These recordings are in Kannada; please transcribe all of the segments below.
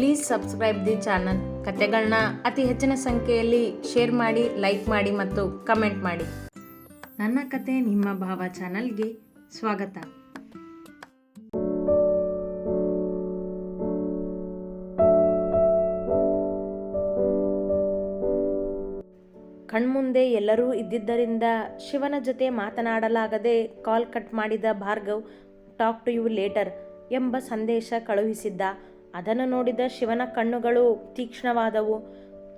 ಪ್ಲೀಸ್ ಸಬ್ಸ್ಕ್ರೈಬ್ ದಿ ಚಾನಲ್ ಕತೆಗಳನ್ನ ಅತಿ ಹೆಚ್ಚಿನ ಸಂಖ್ಯೆಯಲ್ಲಿ ಶೇರ್ ಮಾಡಿ ಲೈಕ್ ಮಾಡಿ ಮತ್ತು ಕಮೆಂಟ್ ಮಾಡಿ. ನನ್ನ ಕತೆ ನಿಮ್ಮ ಭಾವ ಚಾನಲ್ಗೆ ಸ್ವಾಗತ. ಕಣ್ಮುಂದೆ ಎಲ್ಲರೂ ಇದ್ದಿದ್ದರಿಂದ ಶಿವನ ಜೊತೆ ಮಾತನಾಡಲಾಗದೆ ಕಾಲ್ ಕಟ್ ಮಾಡಿದ Bhargav talk to you later ಎಂಬ ಸಂದೇಶ ಕಳುಹಿಸಿದ್ದ. ಅದನ್ನು ನೋಡಿದ ಶಿವನ ಕಣ್ಣುಗಳು ತೀಕ್ಷ್ಣವಾದವು.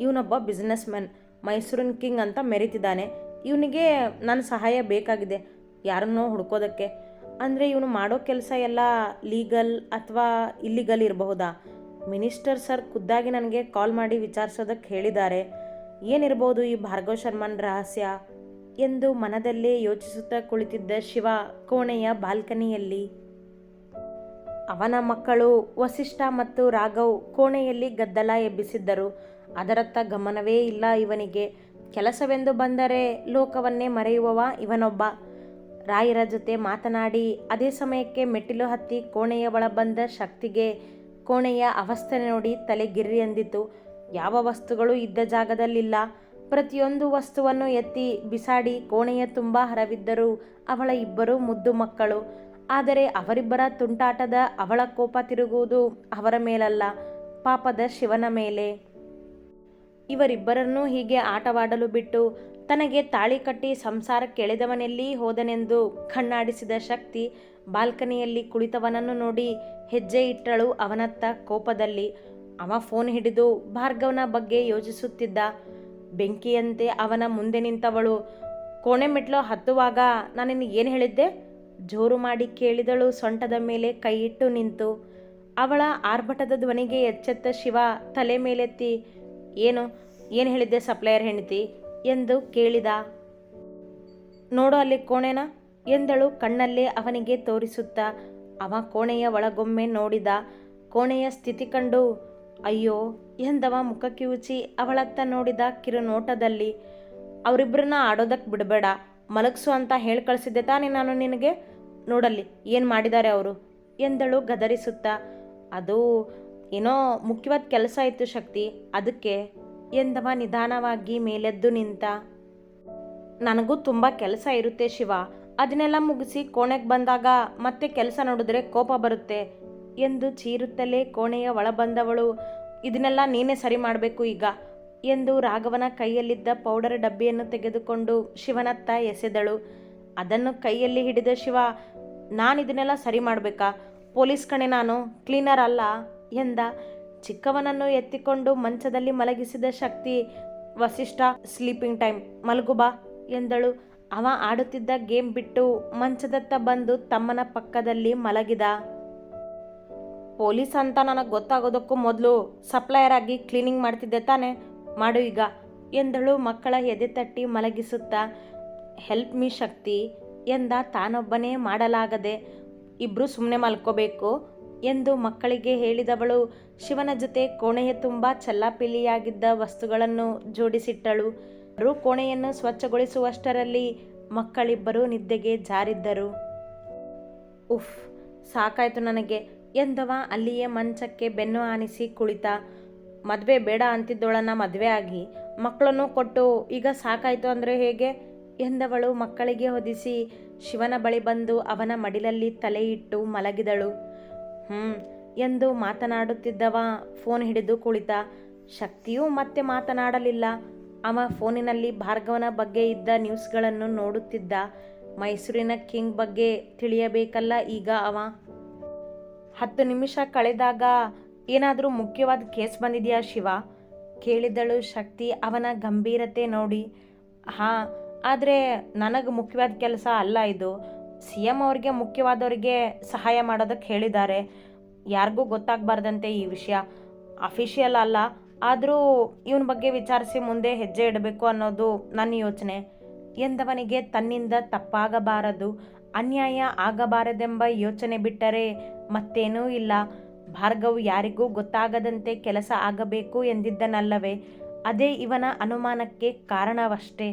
ಇವನೊಬ್ಬ ಬಿಸ್ನೆಸ್ ಮ್ಯಾನ್ ಮೈಸೂರಿನ ಕಿಂಗ್ ಅಂತ ಮೆರಿತಿದ್ದಾನೆ. ಇವನಿಗೆ ನನ್ನ ಸಹಾಯ ಬೇಕಾಗಿದೆ, ಯಾರನ್ನೋ ಹುಡ್ಕೋದಕ್ಕೆ. ಅಂದರೆ ಇವನು ಮಾಡೋ ಕೆಲಸ ಎಲ್ಲ ಲೀಗಲ್ ಅಥವಾ ಇಲ್ಲಿಗಲ್ ಇರಬಹುದಾ? ಮಿನಿಸ್ಟರ್ ಸರ್ ಖುದ್ದಾಗಿ ನನಗೆ ಕಾಲ್ ಮಾಡಿ ವಿಚಾರಿಸೋದಕ್ಕೆ ಹೇಳಿದ್ದಾರೆ. ಏನಿರ್ಬೋದು ಈ ಭಾರ್ಗವ್ ಶರ್ಮನ್ ರಹಸ್ಯ? ಎಂದು ಮನದಲ್ಲೇ ಯೋಚಿಸುತ್ತಾ ಕುಳಿತಿದ್ದ ಶಿವ ಕೋಣೆಯ ಬಾಲ್ಕನಿಯಲ್ಲಿ ಅವನ ಮಕ್ಕಳು ವಸಿಷ್ಠ ಮತ್ತು ರಾಘವ್ ಕೋಣೆಯಲ್ಲಿ ಗದ್ದಲ ಎಬ್ಬಿಸಿದ್ದರು. ಅದರತ್ತ ಗಮನವೇ ಇಲ್ಲ ಇವನಿಗೆ. ಕೆಲಸವೆಂದು ಬಂದರೆ ಲೋಕವನ್ನೇ ಮರೆಯುವವ ಇವನೊಬ್ಬ. ರಾಯರ ಜೊತೆ ಮಾತನಾಡಿ, ಅದೇ ಸಮಯಕ್ಕೆ ಮೆಟ್ಟಿಲು ಹತ್ತಿ ಕೋಣೆಯ ಒಳ ಬಂದ ಶಕ್ತಿಗೆ ಕೋಣೆಯ ಅವಸ್ಥೆ ನೋಡಿ ತಲೆಗಿರಿ ಎಂದಿತು. ಯಾವ ವಸ್ತುಗಳು ಇದ್ದ ಜಾಗದಲ್ಲಿಲ್ಲ. ಪ್ರತಿಯೊಂದು ವಸ್ತುವನ್ನು ಎತ್ತಿ ಬಿಸಾಡಿ ಕೋಣೆಯ ತುಂಬ ಹರವಿದ್ದರು ಅವಳ ಇಬ್ಬರು ಮುದ್ದು ಮಕ್ಕಳು. ಆದರೆ ಅವರಿಬ್ಬರ ತುಂಟಾಟದ ಅವಳ ಕೋಪ ತಿರುಗುವುದು ಅವರ ಮೇಲಲ್ಲ, ಪಾಪದ ಶಿವನ ಮೇಲೆ. ಇವರಿಬ್ಬರನ್ನೂ ಹೀಗೆ ಆಟವಾಡಲು ಬಿಟ್ಟು ತನಗೆ ತಾಳಿ ಕಟ್ಟಿ ಸಂಸಾರ ಕೆಳೆದವನೆಲ್ಲಿ ಹೋದನೆಂದು ಕಣ್ಣಾಡಿಸಿದ ಶಕ್ತಿ ಬಾಲ್ಕನಿಯಲ್ಲಿ ಕುಳಿತವನನ್ನು ನೋಡಿ ಹೆಜ್ಜೆ ಇಟ್ಟಳು ಅವನತ್ತ ಕೋಪದಲ್ಲಿ. ಅವ ಫೋನ್ ಹಿಡಿದು ಭಾರ್ಗವನ ಬಗ್ಗೆ ಯೋಚಿಸುತ್ತಿದ್ದ. ಬೆಂಕಿಯಂತೆ ಅವನ ಮುಂದೆ ನಿಂತವಳು ಕೋಣೆ ಮೆಟ್ಲು ಹತ್ತುವಾಗ ನಾನು ಏನು ಹೇಳಿದ್ದೆ? ಜೋರು ಮಾಡಿ ಕೇಳಿದಳು ಸೊಂಟದ ಮೇಲೆ ಕೈಯಿಟ್ಟು ನಿಂತು. ಅವಳ ಆರ್ಭಟದ ಧ್ವನಿಗೆ ಎಚ್ಚೆತ್ತ ಶಿವ ತಲೆ ಮೇಲೆತ್ತಿ, ಏನು ಏನು ಹೇಳಿದ್ದೆ ಸಪ್ಲೈಯರ್ ಹೆಂಡತಿ? ಎಂದು ಕೇಳಿದ. ನೋಡು ಅಲ್ಲಿ ಕೋಣೆನ? ಎಂದಳು ಕಣ್ಣಲ್ಲೇ ಅವನಿಗೆ ತೋರಿಸುತ್ತಾ. ಅವ ಕೋಣೆಯ ಒಳಗೊಮ್ಮೆ ನೋಡಿದ. ಕೋಣೆಯ ಸ್ಥಿತಿ ಕಂಡು, ಅಯ್ಯೋ, ಎಂದವ ಮುಖ ಕಿವುಚಿ ಅವಳತ್ತ ನೋಡಿದ ಕಿರುನೋಟದಲ್ಲಿ. ಅವರಿಬ್ಬರನ್ನ ಆಡೋದಕ್ಕೆ ಬಿಡಬೇಡ. ಮಲಗಿಸು ಅಂತ ಹೇಳಿ ಕಳಿಸಿದ್ದೆ ತಾನೇ ನಾನು ನಿನಗೆ? ನೋಡಲ್ಲಿ, ಏನು ಮಾಡಿದ್ದಾರೆ ಅವರು? ಎಂದಳು ಗದರಿಸುತ್ತಾ. ಅದು ಏನೋ ಮುಖ್ಯವಾದ ಕೆಲಸ ಇತ್ತು ಶಕ್ತಿ, ಅದಕ್ಕೆ ಎಂದವ ನಿಧಾನವಾಗಿ ಮೇಲೆದ್ದು ನಿಂತ. ನನಗೂ ತುಂಬ ಕೆಲಸ ಇರುತ್ತೆ ಶಿವ, ಅದನ್ನೆಲ್ಲ ಮುಗಿಸಿ ಕೋಣೆಗೆ ಬಂದಾಗ ಮತ್ತೆ ಕೆಲಸ ನೋಡಿದ್ರೆ ಕೋಪ ಬರುತ್ತೆ ಎಂದು ಚೀರುತ್ತಲೇ ಕೋಣೆಯ ಒಳ ಬಂದವಳು ಇದನ್ನೆಲ್ಲ ನೀನೇ ಸರಿ ಮಾಡಬೇಕು ಈಗ. ಎಂದು ರಾಘವನ ಕೈಯಲ್ಲಿದ್ದ ಪೌಡರ್ ಡಬ್ಬಿಯನ್ನು ತೆಗೆದುಕೊಂಡು ಶಿವನತ್ತ ಎಸೆದಳು. ಅದನ್ನು ಕೈಯಲ್ಲಿ ಹಿಡಿದ ಶಿವ, ನಾನು ಇದನ್ನೆಲ್ಲ ಸರಿ ಮಾಡಬೇಕಾ? ಪೊಲೀಸ್ ಕಣೆ ನಾನು, ಕ್ಲೀನರ್ ಅಲ್ಲ ಎಂದ. ಚಿಕ್ಕವನನ್ನು ಎತ್ತಿಕೊಂಡು ಮಂಚದಲ್ಲಿ ಮಲಗಿಸಿದ ಶಕ್ತಿ, ವಸಿಷ್ಠ, ಸ್ಲೀಪಿಂಗ್ ಟೈಮ್, ಮಲಗು ಬಾ ಎಂದಳು. ಅವ ಆಡುತ್ತಿದ್ದ ಗೇಮ್ ಬಿಟ್ಟು ಮಂಚದತ್ತ ಬಂದು ತಮ್ಮನ ಪಕ್ಕದಲ್ಲಿ ಮಲಗಿದ. ಪೊಲೀಸ್ ಅಂತ ನನಗೆ ಗೊತ್ತಾಗೋದಕ್ಕೂ ಮೊದಲು ಸಪ್ಲೈಯರ್ ಆಗಿ ಕ್ಲೀನಿಂಗ್ ಮಾಡ್ತಿದ್ದೆ ತಾನೆ? ಮಾಡು ಈಗ. ಎಂದಳು ಮಕ್ಕಳ ಎದೆ ತಟ್ಟಿ ಮಲಗಿಸುತ್ತಾ ಹೆಲ್ಪ್ ಮೀ ಶಕ್ತಿ ಎಂದ ತಾನೊಬ್ಬನೇ ಮಾಡಲಾಗದೆ ಇಬ್ಬರು ಸುಮ್ಮನೆ ಮಲ್ಕೋಬೇಕು ಎಂದು ಮಕ್ಕಳಿಗೆ ಹೇಳಿದವಳು. ಶಿವನ ಜೊತೆ ಕೋಣೆಯ ತುಂಬ ಚಲ್ಲಾಪಿಲ್ಲಿಯಾಗಿದ್ದ ವಸ್ತುಗಳನ್ನು ಜೋಡಿಸಿಟ್ಟಳು. ರು ಕೋಣೆಯನ್ನು ಸ್ವಚ್ಛಗೊಳಿಸುವಷ್ಟರಲ್ಲಿ ಮಕ್ಕಳಿಬ್ಬರು ನಿದ್ದೆಗೆ ಜಾರಿದ್ದರು. ಉಫ್, ಸಾಕಾಯ್ತು ನನಗೆ ಎಂದವ ಅಲ್ಲಿಯೇ ಮಂಚಕ್ಕೆ ಬೆನ್ನು ಆನಿಸಿ ಕುಳಿತ. ಮದುವೆ ಬೇಡ ಅಂತಿದ್ದವಳನ್ನ ಮದುವೆ ಆಗಿ ಮಕ್ಕಳನ್ನು ಕೊಟ್ಟು ಈಗ ಸಾಕಾಯ್ತು ಅಂದರೆ ಹೇಗೆ? ಎಂದವಳು ಮಕ್ಕಳಿಗೆ ಹೊದಿಸಿ ಶಿವನ ಬಳಿ ಬಂದು ಅವನ ಮಡಿಲಲ್ಲಿ ತಲೆ ಇಟ್ಟು ಮಲಗಿದಳು. ಹ್ಞೂ ಎಂದು ಮಾತನಾಡುತ್ತಿದ್ದವ ಫೋನ್ ಹಿಡಿದು ಕುಳಿತ. ಶಕ್ತಿಯೂ ಮತ್ತೆ ಮಾತನಾಡಲಿಲ್ಲ. ಅವ ಫೋನಿನಲ್ಲಿ ಭಾರ್ಗವನ ಬಗ್ಗೆ ಇದ್ದ ನ್ಯೂಸ್ಗಳನ್ನು ನೋಡುತ್ತಿದ್ದ. ಮೈಸೂರಿನ ಕಿಂಗ್ ಬಗ್ಗೆ ತಿಳಿಯಬೇಕಲ್ಲ ಈಗ ಅವ? ಹತ್ತು ನಿಮಿಷ ಕಳೆದಾಗ ಏನಾದರೂ ಮುಖ್ಯವಾದ ಕೇಸ್ ಬಂದಿದೆಯಾ ಶಿವ? ಕೇಳಿದಳು ಶಕ್ತಿ, ಅವನ ಗಂಭೀರತೆ ನೋಡಿ. ಹಾಂ, ಆದರೆ ನನಗೆ ಮುಖ್ಯವಾದ ಕೆಲಸ ಅಲ್ಲ ಇದು. ಸಿ ಎಂ ಅವ್ರಿಗೆ ಮುಖ್ಯವಾದವ್ರಿಗೆ ಸಹಾಯ ಮಾಡೋದಕ್ಕೆ ಹೇಳಿದ್ದಾರೆ. ಯಾರಿಗೂ ಗೊತ್ತಾಗಬಾರ್ದಂತೆ ಈ ವಿಷಯ. ಅಫಿಷಿಯಲ್ ಅಲ್ಲ, ಆದರೂ ಇವನ ಬಗ್ಗೆ ವಿಚಾರಿಸಿ ಮುಂದೆ ಹೆಜ್ಜೆ ಇಡಬೇಕು ಅನ್ನೋದು ನನ್ನ ಯೋಚನೆ. ಎಂದವನಿಗೆ ತನ್ನಿಂದ ತಪ್ಪಾಗಬಾರದು, ಅನ್ಯಾಯ ಆಗಬಾರದೆಂಬ ಯೋಚನೆ ಬಿಟ್ಟರೆ ಮತ್ತೇನೂ ಇಲ್ಲ. ಭಾರ್ಗವ್ ಯಾರಿಗೂ ಗೊತ್ತಾಗದಂತೆ ಕೆಲಸ ಆಗಬೇಕು ಎಂದಿದ್ದನಲ್ಲವೇ, ಅದೇ ಇವನ ಅನುಮಾನಕ್ಕೆ ಕಾರಣವಷ್ಟೇ.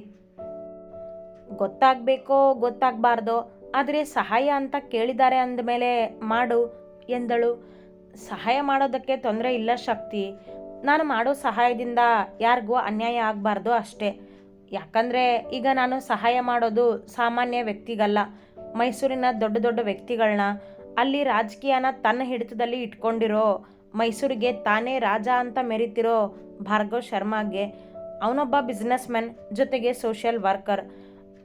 ಗೊತ್ತಾಗಬೇಕೋ, ಗೊತ್ತಾಗಬಾರ್ದೋ, ಆದರೆ ಸಹಾಯ ಅಂತ ಕೇಳಿದ್ದಾರೆ ಅಂದಮೇಲೆ ಮಾಡು ಎಂದಳು. ಸಹಾಯ ಮಾಡೋದಕ್ಕೆ ತೊಂದರೆ ಇಲ್ಲ ಶಕ್ತಿ. ನಾನು ಮಾಡೋ ಸಹಾಯದಿಂದ ಯಾರಿಗೂ ಅನ್ಯಾಯ ಆಗಬಾರ್ದು ಅಷ್ಟೇ. ಯಾಕಂದರೆ ಈಗ ನಾನು ಸಹಾಯ ಮಾಡೋದು ಸಾಮಾನ್ಯ ವ್ಯಕ್ತಿಗಲ್ಲ. ಮೈಸೂರಿನ ದೊಡ್ಡ ದೊಡ್ಡ ವ್ಯಕ್ತಿಗಳನ್ನ ಅಲ್ಲಿ ರಾಜಕೀಯನ ತನ್ನ ಹಿಡಿತದಲ್ಲಿ ಇಟ್ಕೊಂಡಿರೋ. ಮೈಸೂರಿಗೆ ತಾನೇ ರಾಜ ಅಂತ ಮೆರಿತಿರೋ ಭಾರ್ಗವ್ ಶರ್ಮಾಗೆ ಅವನೊಬ್ಬ ಬಿಸ್ನೆಸ್ ಮ್ಯಾನ್ ಜೊತೆಗೆ ಸೋಷಿಯಲ್ ವರ್ಕರ್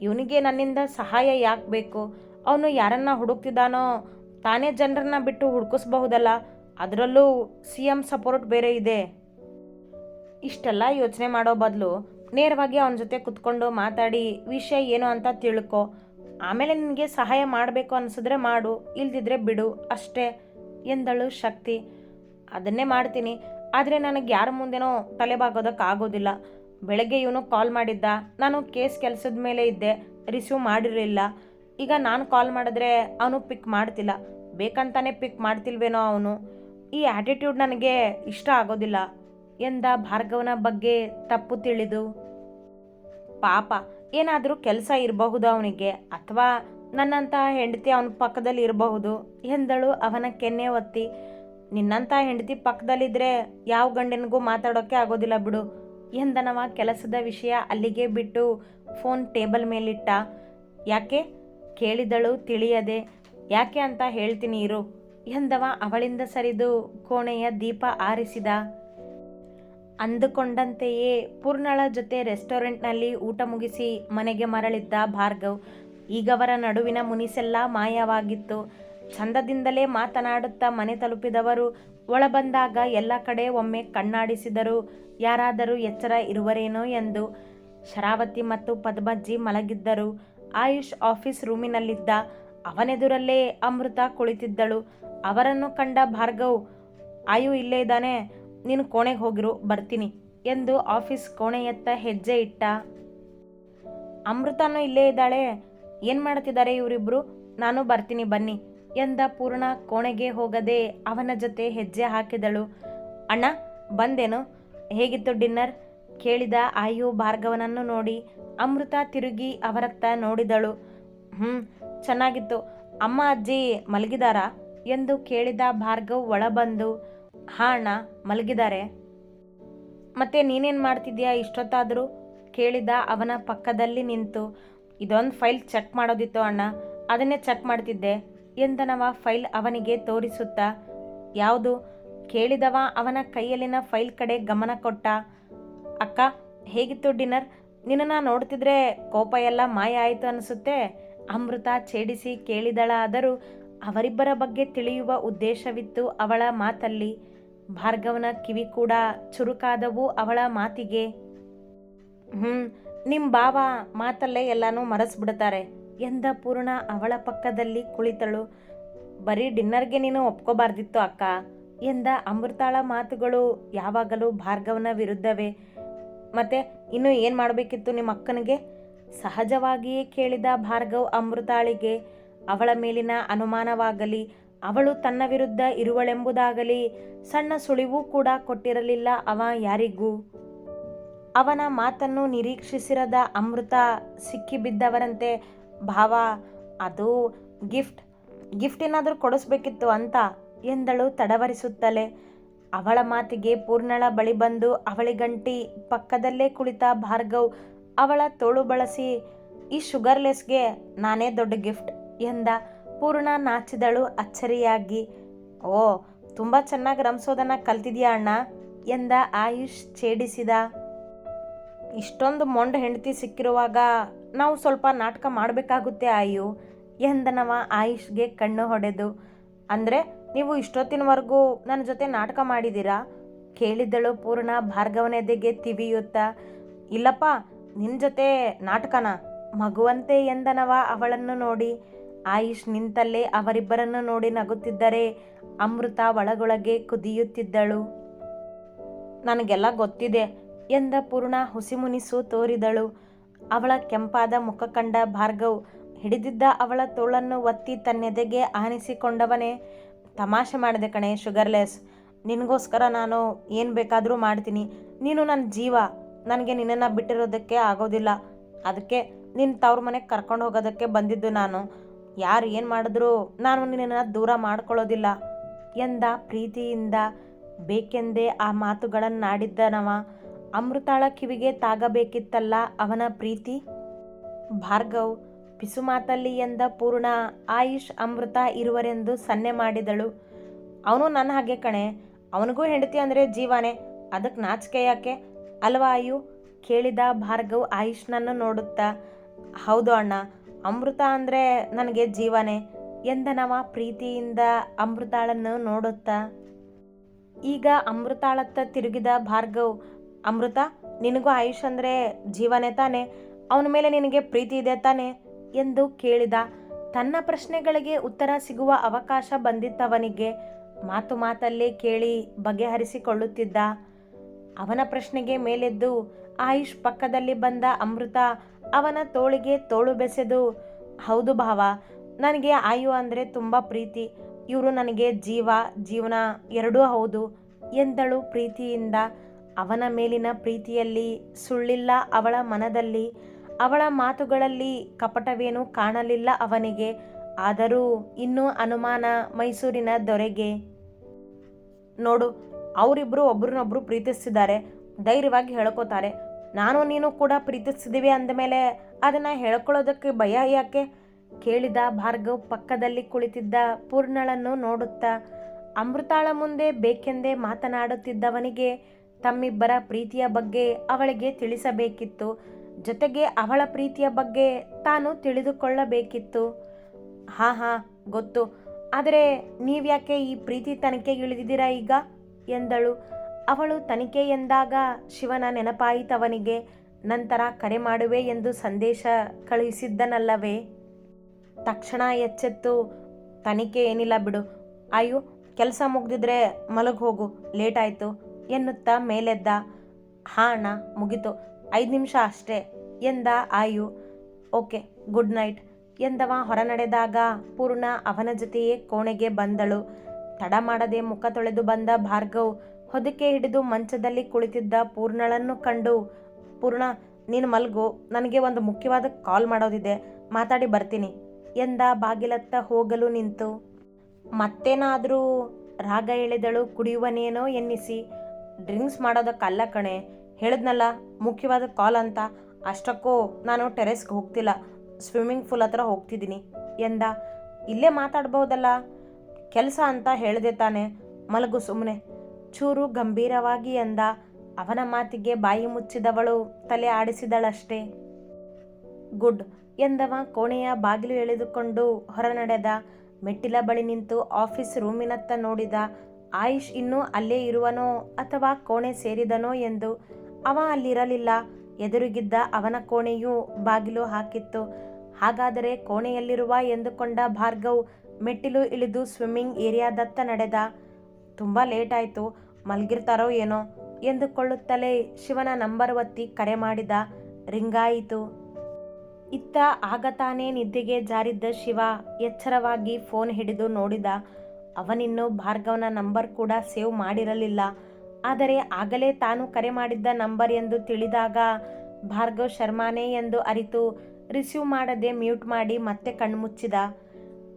ಇವನಿಗೆ ನನ್ನಿಂದ ಸಹಾಯ ಯಾಕೆ ಬೇಕು? ಅವನು ಯಾರನ್ನ ಹುಡುಕ್ತಿದ್ದಾನೋ? ತಾನೇ ಜನರನ್ನ ಬಿಟ್ಟು ಹುಡುಕಿಸ್ಬಹುದಲ್ಲ? ಅದರಲ್ಲೂ ಸಿ ಎಂ ಸಪೋರ್ಟ್ ಬೇರೆ ಇದೆ. ಇಷ್ಟೆಲ್ಲ ಯೋಚನೆ ಮಾಡೋ ಬದಲು ನೇರವಾಗಿ ಅವನ ಜೊತೆ ಕುತ್ಕೊಂಡು ಮಾತಾಡಿ ವಿಷಯ ಏನು ಅಂತ ತಿಳ್ಕೊ. ಆಮೇಲೆ ನಿನಗೆ ಸಹಾಯ ಮಾಡಬೇಕು ಅನಿಸಿದ್ರೆ ಮಾಡು, ಇಲ್ದಿದ್ರೆ ಬಿಡು, ಅಷ್ಟೇ ಎಂದಳು ಶಕ್ತಿ. ಅದನ್ನೇ ಮಾಡ್ತೀನಿ. ಆದರೆ ನನಗೆ ಯಾರ ಮುಂದೆನೋ ತಲೆಬಾಗೋದಕ್ಕಾಗೋದಿಲ್ಲ ಬೆಳಗ್ಗೆ ಇವನು ಕಾಲ್ ಮಾಡಿದ್ದ. ನಾನು ಕೇಸ್ ಕೆಲಸದ ಮೇಲೆ ಇದ್ದೆ. ರಿಸೀವ್ ಮಾಡಿರಲಿಲ್ಲ. ಈಗ ನಾನು ಕಾಲ್ ಮಾಡಿದ್ರೆ ಅವನು ಪಿಕ್ ಮಾಡ್ತಿಲ್ಲ. ಬೇಕಂತಾನೆ ಪಿಕ್ ಮಾಡ್ತಿಲ್ವೇನೋ ಅವನು. ಈ ಆ್ಯಟಿಟ್ಯೂಡ್ ನನಗೆ ಇಷ್ಟ ಆಗೋದಿಲ್ಲ. ಎಂದ ಭಾರ್ಗವನ ಬಗ್ಗೆ ತಪ್ಪು ತಿಳಿದು, ಪಾಪ ಏನಾದರೂ ಕೆಲಸ ಇರಬಹುದು ಅವನಿಗೆ ಅಥವಾ ನನ್ನಂತಹ ಹೆಂಡತಿ ಅವನ ಪಕ್ಕದಲ್ಲಿ ಇರಬಹುದು, ಎಂದಳು ಅವನ ಕೆನ್ನೆ ಒತ್ತಿ. ನಿನ್ನಂಥ ಹೆಂಡತಿ ಪಕ್ಕದಲ್ಲಿದ್ದರೆ ಯಾವ ಗಂಡನಿಗೂ ಮಾತಾಡೋಕ್ಕೆ ಆಗೋದಿಲ್ಲ ಬಿಡು, ಎಂದನವ ಕೆಲಸದ ವಿಷಯ ಅಲ್ಲಿಗೆ ಬಿಟ್ಟು ಫೋನ್ ಟೇಬಲ್ ಮೇಲಿಟ್ಟ. ಯಾಕೆ? ಕೇಳಿದಳು ತಿಳಿಯದೆ. ಯಾಕೆ ಅಂತ ಹೇಳ್ತೀನಿ ಇರು, ಎಂದವ ಅವಳಿಂದ ಸರಿದು ಕೋಣೆಯ ದೀಪ ಆರಿಸಿದ. ಅಂದುಕೊಂಡಂತೆಯೇ ಪೂರ್ಣಳ ಜೊತೆ ರೆಸ್ಟೋರೆಂಟ್ನಲ್ಲಿ ಊಟ ಮುಗಿಸಿ ಮನೆಗೆ ಮರಳಿದ್ದ ಭಾರ್ಗವ್ ಈಗವರ ನಡುವಿನ ಮುನಿಸೆಲ್ಲ ಮಾಯವಾಗಿತ್ತು. ಚಂದದಿಂದಲೇ ಮಾತನಾಡುತ್ತಾ ಮನೆ ತಲುಪಿದವರು ಒಳಬಂದಾಗ ಎಲ್ಲ ಕಡೆ ಒಮ್ಮೆ ಕಣ್ಣಾಡಿಸಿದರು. ಯಾರಾದರೂ ಎಚ್ಚರ ಇರುವರೇನೋ ಎಂದು ಶರಾವತಿ ಮತ್ತು ಪದ್ಮಜ್ಜಿ ಮಲಗಿದ್ದರು. ಆಯುಷ್ ಆಫೀಸ್ ರೂಮಿನಲ್ಲಿದ್ದ ಅವನೆದುರಲ್ಲೇ ಅಮೃತ ಕುಳಿತಿದ್ದಳು. ಅವರನ್ನು ಕಂಡ ಭಾರ್ಗವ್, ಆಯು ಇಲ್ಲೇ ಇದ್ದಾನೆ. ನೀನು ಕೋಣೆಗೆ ಹೋಗಿರು, ಬರ್ತೀನಿ ಎಂದು ಆಫೀಸ್ ಕೋಣೆಯತ್ತ ಹೆಜ್ಜೆ ಇಟ್ಟ. ಅಮೃತನೂ ಇಲ್ಲೇ ಇದ್ದಾಳೆ. ಏನು ಮಾಡ್ತಿದ್ದಾರೆ ಇವರಿಬ್ಬರು ನಾನು ಬರ್ತೀನಿ, ಬನ್ನಿ ಎಂದ ಪೂರ್ಣ ಕೋಣೆಗೆ ಹೋಗದೆ ಅವನ ಜೊತೆ ಹೆಜ್ಜೆ ಹಾಕಿದಳು. ಅಣ್ಣ, ಬಂದೇನು? ಹೇಗಿತ್ತು ಡಿನ್ನರ್? ಕೇಳಿದ ಆಯು ಭಾರ್ಗವನನ್ನು ನೋಡಿ ಅಮೃತ ತಿರುಗಿ ಅವರತ್ತ ನೋಡಿದಳು. ಹ್ಞೂ ಚೆನ್ನಾಗಿತ್ತು. ಅಮ್ಮ, ಅಜ್ಜಿ ಮಲಗಿದಾರಾ? ಎಂದು ಕೇಳಿದ ಭಾರ್ಗವ್ ಒಳಬಂದು ಹಾ ಅಣ್ಣ ಮಲಗಿದ್ದಾರೆ. ಮತ್ತೆ ನೀನೇನು ಮಾಡ್ತಿದ್ಯಾ ಇಷ್ಟೊತ್ತಾದರೂ ಕೇಳಿದ ಅವನ ಪಕ್ಕದಲ್ಲಿ ನಿಂತು, ಇದೊಂದು ಫೈಲ್ ಚೆಕ್ ಮಾಡೋದಿತ್ತು ಅಣ್ಣ, ಅದನ್ನೇ ಚೆಕ್ ಮಾಡ್ತಿದ್ದೆ ಎಂದನವ ಫೈಲ್ ಅವನಿಗೆ ತೋರಿಸುತ್ತಾ, ಯಾವುದು? ಕೇಳಿದವ ಅವನ ಕೈಯಲ್ಲಿನ ಫೈಲ್ ಕಡೆ ಗಮನ ಕೊಟ್ಟ, ಅಕ್ಕ, ಹೇಗಿತ್ತು ಡಿನ್ನರ್? ನಿನ್ನನ್ನು ನೋಡ್ತಿದ್ರೆ ಕೋಪ ಎಲ್ಲ ಮಾಯ ಆಯಿತು ಅನಿಸುತ್ತೆ? ಅಮೃತ ಛೇಡಿಸಿ ಕೇಳಿದಳಾದರೂ ಅವರಿಬ್ಬರ ಬಗ್ಗೆ ತಿಳಿಯುವ ಉದ್ದೇಶವಿತ್ತು ಅವಳ ಮಾತಲ್ಲಿ. ಭಾರ್ಗವನ ಕಿವಿ ಕೂಡ ಚುರುಕಾದವು ಅವಳ ಮಾತಿಗೆ. ಹ್ಞೂ ನಿಮ್ಮ ಬಾವ ಮಾತಲ್ಲೇ ಎಲ್ಲನೂ ಮರೆಸ್ಬಿಡ್ತಾರೆ ಎಂದ ಪೂರ್ಣ ಅವಳ ಪಕ್ಕದಲ್ಲಿ ಕುಳಿತಳು. ಬರೀ ಡಿನ್ನರ್ಗೆ ನೀನು ಒಪ್ಕೋಬಾರ್ದಿತ್ತು ಅಕ್ಕ ಎಂದ ಅಮೃತಾಳ ಮಾತುಗಳು ಯಾವಾಗಲೂ ಭಾರ್ಗವನ ವಿರುದ್ಧವೇ. ಮತ್ತೆ ಇನ್ನು ಏನು ಮಾಡಬೇಕಿತ್ತು ನಿಮ್ಮ ಅಕ್ಕನಿಗೆ? ಸಹಜವಾಗಿಯೇ ಕೇಳಿದ ಭಾರ್ಗವ್ ಅಮೃತಾಳಿಗೆ ಅವಳ ಮೇಲಿನ ಅನುಮಾನವಾಗಲಿ ಅವಳು ತನ್ನ ವಿರುದ್ಧ ಇರುವಳೆಂಬುದಾಗಲಿ ಸಣ್ಣ ಸುಳಿವು ಕೂಡ ಕೊಟ್ಟಿರಲಿಲ್ಲ ಅವ ಯಾರಿಗೂ. ಅವನ ಮಾತನ್ನು ನಿರೀಕ್ಷಿಸಿರದ ಅಮೃತ ಸಿಕ್ಕಿಬಿದ್ದವರಂತೆ, ಭಾವ, ಅದು ಗಿಫ್ಟ್ ಗಿಫ್ಟ್ ಏನಾದರೂ ಕೊಡಿಸ್ಬೇಕಿತ್ತು ಅಂತ ಎಂದಳು ತಡವರಿಸುತ್ತಲೇ. ಅವಳ ಮಾತಿಗೆ ಪೂರ್ಣಳ ಬಳಿ ಬಂದು ಅವಳಿಗಂಟಿ ಪಕ್ಕದಲ್ಲೇ ಕುಳಿತ ಭಾರ್ಗವ್, ಅವಳ ತೋಳು ಬಳಸಿ ಈ ಶುಗರ್ಲೆಸ್ಗೆ ನಾನೇ ದೊಡ್ಡ ಗಿಫ್ಟ್ ಎಂದ. ಪೂರ್ಣ ನಾಚಿದಳು ಅಚ್ಚರಿಯಾಗಿ, ಓ, ತುಂಬ ಚೆನ್ನಾಗಿ ರಂಸೋದನ್ನ ಕಲ್ತಿದ್ಯಾ ಅಣ್ಣ? ಎಂದ ಆಯುಷ್ ಛೇಡಿಸಿದ. ಇಷ್ಟೊಂದು ಮೊಂಡ ಹೆಂಡತಿ ಸಿಕ್ಕಿರುವಾಗ ನಾವು ಸ್ವಲ್ಪ ನಾಟಕ ಮಾಡಬೇಕಾಗುತ್ತೆ ಆಯು ಎಂದನವ ಆಯುಷ್ಗೆ ಕಣ್ಣು ಹೊಡೆದು. ಅಂದರೆ ನೀವು ಇಷ್ಟೊತ್ತಿನವರೆಗೂ ನನ್ನ ಜೊತೆ ನಾಟಕ ಮಾಡಿದ್ದೀರಾ? ಕೇಳಿದ್ದಳು ಪೂರ್ಣ ಭಾರ್ಗವನೆದೆಗೆ ತಿವಿಯುತ್ತಾ. ಇಲ್ಲಪ್ಪ ನಿನ್ನ ಜೊತೆ ನಾಟಕನ? ಮಗುವಂತೆ ಎಂದನವ ಅವಳನ್ನು ನೋಡಿ. ಆಯುಷ್ ನಿಂತಲ್ಲೇ ಅವರಿಬ್ಬರನ್ನು ನೋಡಿ ನಗುತ್ತಿದ್ದರೆ ಅಮೃತ ಒಳಗೊಳಗೆ ಕುದಿಯುತ್ತಿದ್ದಳು. ನನಗೆಲ್ಲ ಗೊತ್ತಿದೆ ಎಂದ ಪೂರ್ಣ ಹುಸಿಮುನಿಸು ತೋರಿದಳು. ಅವಳ ಕೆಂಪಾದ ಮುಖ ಕಂಡ ಭಾರ್ಗವ್ ಹಿಡಿದಿದ್ದ ಅವಳ ತೋಳನ್ನು ಒತ್ತಿ ತನ್ನೆದೆಗೆ ಆನಿಸಿಕೊಂಡವನೇ, ತಮಾಷೆ ಮಾಡಿದೆ ಕಣೆ, ಶುಗರ್ಲೆಸ್. ನಿನಗೋಸ್ಕರ ನಾನು ಏನು ಬೇಕಾದರೂ ಮಾಡ್ತೀನಿ. ನೀನು ನನ್ನ ಜೀವ. ನನಗೆ ನಿನ್ನನ್ನು ಬಿಟ್ಟಿರೋದಕ್ಕೆ ಆಗೋದಿಲ್ಲ. ಅದಕ್ಕೆ ನಿನ್ನ ತವ್ರ ಮನೆಗೆ ಕರ್ಕೊಂಡು ಹೋಗೋದಕ್ಕೆ ಬಂದಿದ್ದು ನಾನು. ಯಾರು ಏನು ಮಾಡಿದ್ರು ನಾನು ನಿನ್ನನ್ನು ದೂರ ಮಾಡ್ಕೊಳ್ಳೋದಿಲ್ಲ ಎಂದ ಪ್ರೀತಿಯಿಂದ. ಬೇಕೆಂದೇ ಆ ಮಾತುಗಳನ್ನಾಡಿದ್ದನವ ಅಮೃತಾಳ ಕಿವಿಗೆ ತಾಗಬೇಕಿತ್ತಲ್ಲ ಅವನ ಪ್ರೀತಿ? ಭಾರ್ಗವ್ ಪಿಸುಮಾತಲ್ಲಿ ಎಂದ ಪೂರ್ಣ, ಆಯುಷ್ ಅಮೃತ ಇರುವರೆಂದು ಸನ್ನೆ ಮಾಡಿದಳು. ಅವನು ನನ್ನ ಹಾಗೆ ಕಣೆ. ಅವನಿಗೂ ಹೆಂಡತಿ ಅಂದರೆ ಜೀವನೇ. ಅದಕ್ಕೆ ನಾಚಿಕೆ ಯಾಕೆ? ಅಲ್ವಾ ಆಯು ಕೇಳಿದ ಭಾರ್ಗವ್ ಆಯುಷ್ನನ್ನು ನೋಡುತ್ತಾ, ಹೌದು ಅಣ್ಣ ಅಮೃತ ಅಂದರೆ ನನಗೆ ಜೀವನೇ. ಎಂದನವ ಪ್ರೀತಿಯಿಂದ ಅಮೃತಾಳನ್ನು ನೋಡುತ್ತಾ? ಈಗ ಅಮೃತಾಳತ್ತ ತಿರುಗಿದ ಭಾರ್ಗವ್, ಅಮೃತ, ನಿನಗೂ ಆಯುಷ್ ಅಂದರೆ ಜೀವನೇ ತಾನೆ. ಅವನ ಮೇಲೆ ನಿನಗೆ ಪ್ರೀತಿ ಇದೆ ತಾನೆ? ಎಂದು ಕೇಳಿದ. ತನ್ನ ಪ್ರಶ್ನೆಗಳಿಗೆ ಉತ್ತರ ಸಿಗುವ ಅವಕಾಶ ಬಂದಿತ್ತವನಿಗೆ. ಮಾತು ಮಾತಲ್ಲೇ ಕೇಳಿ ಬಗೆಹರಿಸಿಕೊಳ್ಳುತ್ತಿದ್ದ. ಅವನ ಪ್ರಶ್ನೆಗೆ ಮೇಲೆದ್ದು, ಆಯುಷ್ ಪಕ್ಕದಲ್ಲಿ ಬಂದ ಅಮೃತ ಅವನ ತೋಳಿಗೆ ತೋಳು ಬೆಸೆದು, ಹೌದು ಭಾವ, ನನಗೆ ಆಯು ಅಂದರೆ ತುಂಬ ಪ್ರೀತಿ. ಇವರು ನನಗೆ ಜೀವ, ಜೀವನ ಎರಡೂ ಹೌದು ಎಂದಳು ಪ್ರೀತಿಯಿಂದ. ಅವನ ಮೇಲಿನ ಪ್ರೀತಿಯಲ್ಲಿ ಸುಳ್ಳಿಲ್ಲ ಅವಳ ಮನದಲ್ಲಿ. ಅವಳ ಮಾತುಗಳಲ್ಲಿ ಕಪಟವೇನೂ ಕಾಣಲಿಲ್ಲ ಅವನಿಗೆ. ಆದರೂ ಇನ್ನೂ ಅನುಮಾನ ಮೈಸೂರಿನ ದೊರೆಗೆ. ನೋಡು ಅವರಿಬ್ಬರು ಒಬ್ರನ್ನೊಬ್ರು ಪ್ರೀತಿಸ್ತಿದ್ದಾರೆ. ಧೈರ್ಯವಾಗಿ ಹೇಳ್ಕೋತಾರೆ. ನಾನು ನೀನು ಕೂಡ ಪ್ರೀತಿಸಿದ್ದೀವಿ ಅಂದಮೇಲೆ ಅದನ್ನು ಹೇಳ್ಕೊಳ್ಳೋದಕ್ಕೆ ಭಯ ಯಾಕೆ? ಕೇಳಿದ ಭಾರ್ಗವ್ ಪಕ್ಕದಲ್ಲಿ ಕುಳಿತಿದ್ದ ಪೂರ್ಣಳನ್ನು ನೋಡುತ್ತಾ, ಅಮೃತಾಳ ಮುಂದೆ ಬೇಕೆಂದೇ ಮಾತನಾಡುತ್ತಿದ್ದವನಿಗೆ ತಮ್ಮಿಬ್ಬರ ಪ್ರೀತಿಯ ಬಗ್ಗೆ ಅವಳಿಗೆ ತಿಳಿಸಬೇಕಿತ್ತು. ಜೊತೆಗೆ ಅವಳ ಪ್ರೀತಿಯ ಬಗ್ಗೆ ತಾನು ತಿಳಿದುಕೊಳ್ಳಬೇಕಿತ್ತು. ಹಾ ಹಾ, ಗೊತ್ತು. ಆದರೆ ನೀವ್ಯಾಕೆ ಈ ಪ್ರೀತಿ ಇಳಿದಿದ್ದೀರಾ ಈಗ? ಎಂದಳು. ಅವಳು ತನಿಖೆ ಎಂದಾಗ ಶಿವನ ನೆನಪಾಯಿತವನಿಗೆ, ನಂತರ ಕರೆ ಮಾಡುವೆ ಎಂದು ಸಂದೇಶ ಕಳುಹಿಸಿದ್ದನಲ್ಲವೇ? ತಕ್ಷಣ ಎಚ್ಚೆತ್ತು, ತನಿಖೆ ಏನಿಲ್ಲ ಬಿಡು. ಅಯ್ಯೋ, ಕೆಲಸ ಮುಗ್ದಿದ್ರೆ ಮಲಗಿ ಹೋಗು, ಲೇಟ್ ಆಯಿತು, ಎನ್ನುತ್ತಾ ಮೇಲೆದ್ದ. ಹಾ ಅಣ್ಣ, ಮುಗೀತು, ಐದು ನಿಮಿಷ ಅಷ್ಟೇ, ಎಂದ ಆಯು. ಓಕೆ, ಗುಡ್ ನೈಟ್, ಎಂದವ ಹೊರನಡೆದಾಗ ಪೂರ್ಣ ಅವನ ಜೊತೆಯೇ ಕೋಣೆಗೆ ಬಂದಳು. ತಡ ಮಾಡದೆ ಮುಖ ತೊಳೆದು ಬಂದ ಭಾರ್ಗವ್ ಹೊದಿಕೆ ಹಿಡಿದು ಮಂಚದಲ್ಲಿ ಕುಳಿತಿದ್ದ ಪೂರ್ಣಳನ್ನು ಕಂಡು, ಪೂರ್ಣ, ನೀನು ಮಲ್ಗು, ನನಗೆ ಒಂದು ಮುಖ್ಯವಾದ ಕಾಲ್ ಮಾಡೋದಿದೆ, ಮಾತಾಡಿ ಬರ್ತೀನಿ, ಎಂದ ಬಾಗಿಲತ್ತ ಹೋಗಲು ನಿಂತು. ಮತ್ತೇನಾದರೂ ರಾಗ ಎಳೆದಳು ಕುಡಿಯುವನೇನೋ ಎನ್ನಿಸಿ, ಡ್ರಿಂಕ್ಸ್ ಮಾಡೋದಕ್ಕಲ್ಲ ಕಣೆ, ಹೇಳಿದ್ನಲ್ಲ, ಮುಖ್ಯವಾದ ಕಾಲ್ ಅಂತ, ಅಷ್ಟಕ್ಕೂ ನಾನು ಟೆರೆಸ್ಗೆ ಹೋಗ್ತಿಲ್ಲ, ಸ್ವಿಮ್ಮಿಂಗ್ ಪೂಲ್ ಹತ್ರ ಹೋಗ್ತಿದ್ದೀನಿ, ಎಂದ. ಇಲ್ಲೇ ಮಾತಾಡ್ಬೋದಲ್ಲ ಕೆಲಸ ಅಂತ ಹೇಳಿದೆ ತಾನೆ, ಮಲಗು ಸುಮ್ಮನೆ ಚೂರು ಗಂಭೀರವಾಗಿ ಎಂದ ಅವನ ಮಾತಿಗೆ ಬಾಯಿ ಮುಚ್ಚಿದವಳು ತಲೆ ಆಡಿಸಿದಳಷ್ಟೇ. ಗುಡ್ ಎಂದವ ಕೋಣೆಯ ಬಾಗಿಲು ಎಳೆದುಕೊಂಡು ಹೊರನಡೆದ. ಮೆಟ್ಟಿಲ ಬಳಿ ನಿಂತು ಆಫೀಸ್ ರೂಮಿನತ್ತ ನೋಡಿದ. ಆಯುಷ್ ಇನ್ನೂ ಅಲ್ಲೇ ಇರುವನೋ ಅಥವಾ ಕೋಣೆ ಸೇರಿದನೋ ಎಂದು. ಅವ ಅಲ್ಲಿರಲಿಲ್ಲ. ಎದುರುಗಿದ್ದ ಅವನ ಕೋಣೆಯೂ ಬಾಗಿಲು ಹಾಕಿತ್ತು. ಹಾಗಾದರೆ ಕೋಣೆಯಲ್ಲಿರುವ ಎಂದುಕೊಂಡ ಭಾರ್ಗವ್ ಮೆಟ್ಟಿಲು ಇಳಿದು ಸ್ವಿಮ್ಮಿಂಗ್ ಏರಿಯಾದತ್ತ ನಡೆದ. ತುಂಬ ಲೇಟ್ ಆಯಿತು. ಮಲಗಿರ್ತಾರೋ ಏನೋ ಎಂದುಕೊಳ್ಳುತ್ತಲೇ ಶಿವನ ನಂಬರ್ ಒತ್ತಿ ಕರೆ ಮಾಡಿದ ರಿಂಗಾಯಿತು. ಇತ್ತ ಆಗ ತಾನೇ ನಿದ್ದೆಗೆ ಜಾರಿದ್ದ ಶಿವ ಎಚ್ಚರವಾಗಿ ಫೋನ್ ಹಿಡಿದು ನೋಡಿದ ಅವನಿನ್ನೂ ಭಾರ್ಗವನ ನಂಬರ್ ಕೂಡ ಸೇವ್ ಮಾಡಿರಲಿಲ್ಲ. ಆದರೆ ಆಗಲೇ ತಾನು ಕರೆ ಮಾಡಿದ್ದ ನಂಬರ್ ಎಂದು ತಿಳಿದಾಗ ಭಾರ್ಗವ್ ಶರ್ಮಾನೇ ಎಂದು ಅರಿತು ರಿಸೀವ್ ಮಾಡದೆ ಮ್ಯೂಟ್ ಮಾಡಿ ಮತ್ತೆ ಕಣ್ಮುಚ್ಚಿದ.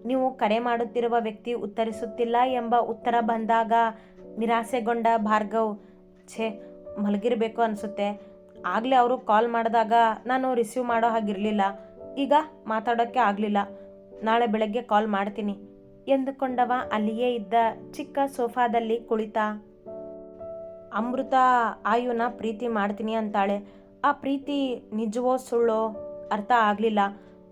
ನೀವು ಕರೆ ಮಾಡುತ್ತಿರುವ ವ್ಯಕ್ತಿ ಉತ್ತರಿಸುತ್ತಿಲ್ಲ ಎಂಬ ಉತ್ತರ ಬಂದಾಗ ನಿರಾಸೆಗೊಂಡ ಭಾರ್ಗವ್ ಛೇ, ಮಲಗಿರಬೇಕು ಅನಿಸುತ್ತೆ. ಆಗಲೇ ಅವರು ಕಾಲ್ ಮಾಡಿದಾಗ ನಾನು ರಿಸೀವ್ ಮಾಡೋ ಹಾಗಿರಲಿಲ್ಲ. ಈಗ ಮಾತಾಡೋಕ್ಕೆ ಆಗಲಿಲ್ಲ. ನಾಳೆ ಬೆಳಗ್ಗೆ ಕಾಲ್ ಮಾಡ್ತೀನಿ. ಎಂದುಕೊಂಡವ ಅಲ್ಲಿಯೇ ಇದ್ದ ಚಿಕ್ಕ ಸೋಫಾದಲ್ಲಿ ಕುಳಿತ. ಅಮೃತ, ಆಯುನ ಪ್ರೀತಿ ಮಾಡ್ತೀನಿ ಅಂತಾಳೆ. ಆ ಪ್ರೀತಿ ನಿಜವೋ ಸುಳ್ಳೋ ಅರ್ಥ ಆಗಲಿಲ್ಲ.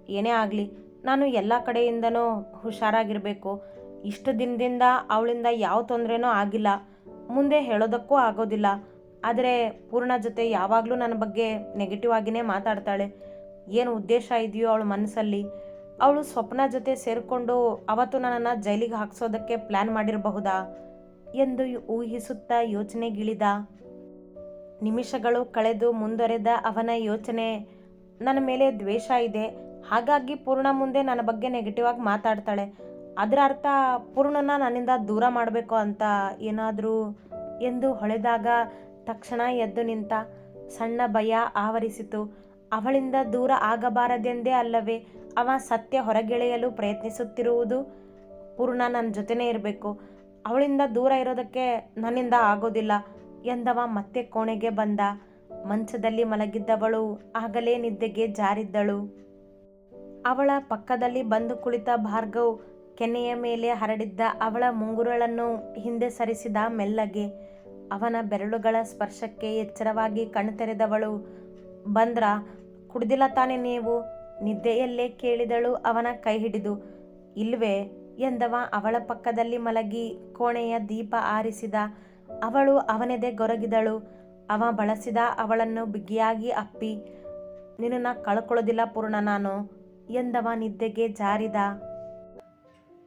ಏನೇ ಆಗಲಿ, ನಾನು ಎಲ್ಲ ಕಡೆಯಿಂದನೂ ಹುಷಾರಾಗಿರಬೇಕು. ಇಷ್ಟು ದಿನದಿಂದ ಅವಳಿಂದ ಯಾವ ತೊಂದರೆನೂ ಆಗಿಲ್ಲ. ಮುಂದೆ ಹೇಳೋದಕ್ಕೂ ಆಗೋದಿಲ್ಲ. ಆದರೆ ಪೂರ್ಣ ಜೊತೆ ಯಾವಾಗಲೂ ನನ್ನ ಬಗ್ಗೆ ನೆಗೆಟಿವ್ ಆಗಿನೇ ಮಾತಾಡ್ತಾಳೆ. ಏನು ಉದ್ದೇಶ ಇದೆಯೋ ಅವಳ ಮನಸ್ಸಲ್ಲಿ. ಅವಳು ಸ್ವಪ್ನ ಜೊತೆ ಸೇರಿಕೊಂಡು ಅವತ್ತು ನನ್ನನ್ನು ಜೈಲಿಗೆ ಹಾಕ್ಸೋದಕ್ಕೆ ಪ್ಲ್ಯಾನ್ ಮಾಡಿರಬಹುದಾ? ಎಂದು ಊಹಿಸುತ್ತಾ ಯೋಚನೆಗಿಳಿದ. ನಿಮಿಷಗಳು ಕಳೆದು ಮುಂದುವರೆದ ಅವನ ಯೋಚನೆ. ನನ್ನ ಮೇಲೆ ದ್ವೇಷ ಇದೆ. ಹಾಗಾಗಿ ಪೂರ್ಣ ಮುಂದೆ ನನ್ನ ಬಗ್ಗೆ ನೆಗೆಟಿವ್ ಆಗಿ ಮಾತಾಡ್ತಾಳೆ. ಅದರ ಅರ್ಥ ಪೂರ್ಣನ ನನ್ನಿಂದ ದೂರ ಮಾಡಬೇಕು ಅಂತ ಏನಾದರೂ ಎಂದು ಹೊಳೆದಾಗ ತಕ್ಷಣ ಎದ್ದು ನಿಂತ ಸಣ್ಣ ಭಯ ಆವರಿಸಿತು. ಅವಳಿಂದ ದೂರ ಆಗಬಾರದೆಂದೇ ಅಲ್ಲವೇ, ಅವ ಸತ್ಯ ಹೊರಗೆಳೆಯಲು ಪ್ರಯತ್ನಿಸುತ್ತಿರುವುದು ಪೂರ್ಣ ನನ್ನ ಜೊತೆನೇ ಇರಬೇಕು. ಅವಳಿಂದ ದೂರ ಇರೋದಕ್ಕೆ ನನ್ನಿಂದ ಆಗೋದಿಲ್ಲ ಎಂದವ ಮತ್ತೆ ಕೋಣೆಗೆ ಬಂದ. ಮಂಚದಲ್ಲಿ ಮಲಗಿದ್ದವಳು ಆಗಲೇ ನಿದ್ದೆಗೆ ಜಾರಿದ್ದಳು. ಅವಳ ಪಕ್ಕದಲ್ಲಿ ಬಂದು ಕುಳಿತ ಭಾರ್ಗವ್ ಕೆನ್ನೆಯ ಮೇಲೆ ಹರಡಿದ್ದ ಅವಳ ಮುಂಗುರಳನ್ನು ಹಿಂದೆ ಸರಿಸಿದ ಮೆಲ್ಲಗೆ, ಅವನ ಬೆರಳುಗಳ ಸ್ಪರ್ಶಕ್ಕೆ ಎಚ್ಚರವಾಗಿ ಕಣ್ತೆರೆದವಳು, ಬಂದ್ರ, ಕುಡಿದಿಲ್ಲ ತಾನೆ ನೀವು? ನಿದ್ದೆಯಲ್ಲೇ ಕೇಳಿದಳು ಅವನ ಕೈ ಹಿಡಿದು ಇಲ್ವೇ? ಎಂದವ ಅವಳ ಪಕ್ಕದಲ್ಲಿ ಮಲಗಿ ಕೋಣೆಯ ದೀಪ ಆರಿಸಿದ. ಅವಳು ಅವನೆದೆ ಗೊರಗಿದಳು. ಅವ ಬಳಸಿದ ಅವಳನ್ನು ಬಿಗಿಯಾಗಿ ಅಪ್ಪಿ, ನಿನ್ನ ಕಳ್ಕೊಳ್ಳೋದಿಲ್ಲ ಪೂರ್ಣ ನಾನು, ಎಂದವ ನಿದ್ದೆಗೆ ಜಾರಿದ.